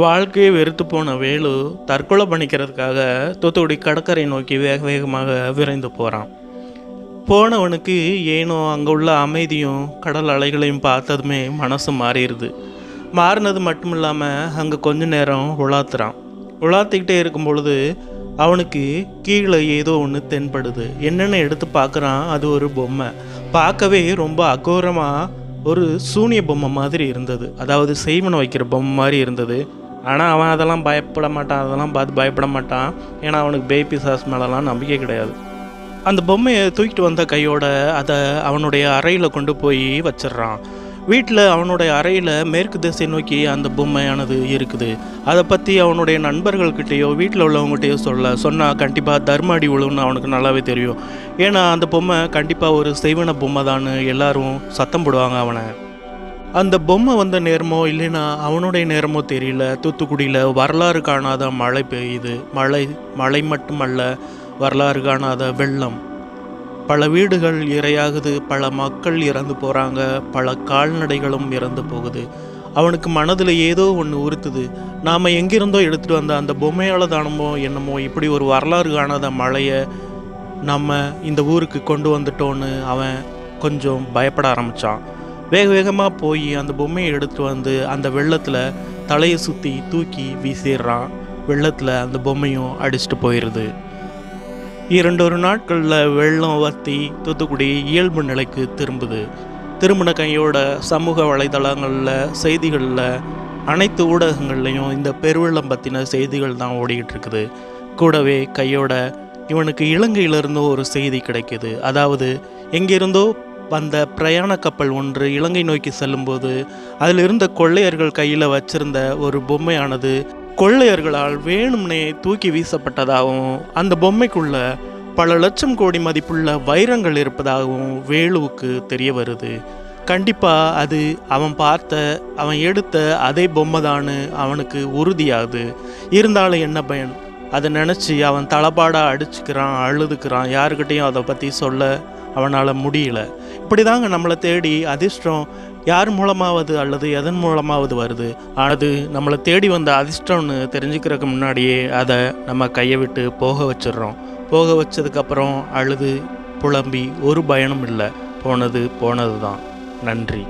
வாழ்க்கையை வெறுத்து போன வேலு தற்கொலை பண்ணிக்கிறதுக்காக தூத்துக்குடி கடற்கரை நோக்கி வேக வேகமாக விரைந்து போகிறான் போனவனுக்கு ஏனோ அங்கே உள்ள அமைதியும் கடல் அலைகளையும் பார்த்ததுமே மனசு மாறிடுது. மாறினது மட்டும் இல்லாமல் அங்கே கொஞ்ச நேரம் உலாத்துறான். உலாத்திக்கிட்டே இருக்கும் பொழுது அவனுக்கு கீழே ஏதோ ஒன்று தென்படுது. என்னென்னு எடுத்து பார்க்குறான் அது ஒரு பொம்மை. பார்க்கவே ரொம்ப அகோரமாக ஒரு சூனிய பொம்மை மாதிரி இருந்தது. அதாவது செய்வனை வைக்கிற பொம்மை மாதிரி இருந்தது. ஆனால் அவன் அதெல்லாம் பயப்பட மாட்டான் அதெல்லாம் பார்த்து பயப்பட மாட்டான். ஏன்னா அவனுக்கு பேபி சாஸ் மேலெலாம் நம்பிக்கை கிடையாது. அந்த பொம்மையை தூக்கிட்டு வந்த கையோட அதை அவனுடைய அறையில் கொண்டு போய் வச்சிடுறான் வீட்டில் அவனுடைய அறையில் மேற்கு திசை நோக்கி அந்த பொம்மையானது இருக்குது. அதை பற்றி அவனுடைய நண்பர்கள்கிட்டேயோ வீட்டில் உள்ளவங்ககிட்டயோ சொல்ல சொன்னால் கண்டிப்பாக தர்மாடி விழுன்னு அவனுக்கு நல்லாவே தெரியும். ஏன்னா அந்த பொம்மை கண்டிப்பாக ஒரு செய்வன பொம்மை தான் எல்லாரும் சத்தம் போடுவாங்க அவனை. அந்த பொம்மை வந்த நேரமோ இல்லைன்னா அவனுடைய நேரமோ தெரியல. தூத்துக்குடியில் வரலாறு காணாத மழை பெய்யுது. மழை மழை மட்டுமல்ல வரலாறு காணாத வெள்ளம். பல வீடுகள் இரையாகுது பல மக்கள் இறந்து போகிறாங்க பல கால்நடைகளும் இறந்து போகுது. அவனுக்கு மனதில் ஏதோ ஒன்று உறுத்துது. நாம் எங்கிருந்தோ எடுத்துகிட்டு வந்த அந்த பொம்மையால் தானமோ என்னமோ இப்படி ஒரு வரலாறு காணாத மழையை நம்ம இந்த ஊருக்கு கொண்டு வந்துட்டோன்னு அவன் கொஞ்சம் பயப்பட ஆரம்பித்தான் வேக வேகமாக போய் அந்த பொம்மையை எடுத்து வந்து அந்த வெள்ளத்தில் தலையை சுற்றி தூக்கி வீசிடுறான். வெள்ளத்தில் அந்த பொம்மையும் அடிச்சிட்டு போயிடுது இரண்டு ஒரு நாட்களில் வெள்ளம் வத்தி தூத்துக்குடி இயல்பு நிலைக்கு திரும்புது. திரும்பின கையோட சமூக வலைதளங்களில் செய்திகளில் அனைத்து ஊடகங்கள்லையும் இந்த பெருவெள்ளம் பற்றின செய்திகள் தான் ஓடிக்கிட்டு இருக்குது. கூடவே கையோட இவனுக்கு இலங்கையிலிருந்து ஒரு செய்தி கிடைக்குது. அதாவது எங்கிருந்தோ வந்த பிரயாண கப்பல் ஒன்று இலங்கை நோக்கி செல்லும்போது அதில் இருந்த கொள்ளையர்கள் கையில் வச்சிருந்த ஒரு பொம்மையானது கொள்ளையர்களால் வேணும்னே தூக்கி வீசப்பட்டதாகவும் அந்த பொம்மைக்குள்ள பல லட்சம் கோடி மதிப்புள்ள வைரங்கள் இருப்பதாகவும் வேலுவுக்கு தெரிய வருது. கண்டிப்பாக அது அவன் பார்த்த அவன் எடுத்த அதே பொம்மை தான் அவனுக்கு உறுதியாகுது இருந்தாலும் என்ன பயன்? அதை நினச்சி அவன் தளபாடாக அடிச்சுக்கிறான் அழுதுக்கிறான். யாருக்கிட்டேயும் அதை பற்றி சொல்ல அவனால் முடியல. அப்படி தாங்க நம்மளை தேடி அதிர்ஷ்டம். யார் மூலமாவது அல்லது எதன் மூலமாவது வருது? அது நம்மளை தேடி வந்த அதிர்ஷ்டம்னு தெரிஞ்சுக்கிறதுக்கு முன்னாடியே அதை நம்ம கையை விட்டு போக வச்சிடுறோம். போக வச்சதுக்கப்புறம் அழுது புலம்பி ஒரு பயனும் இல்லை. போனது போனது தான் நன்றி.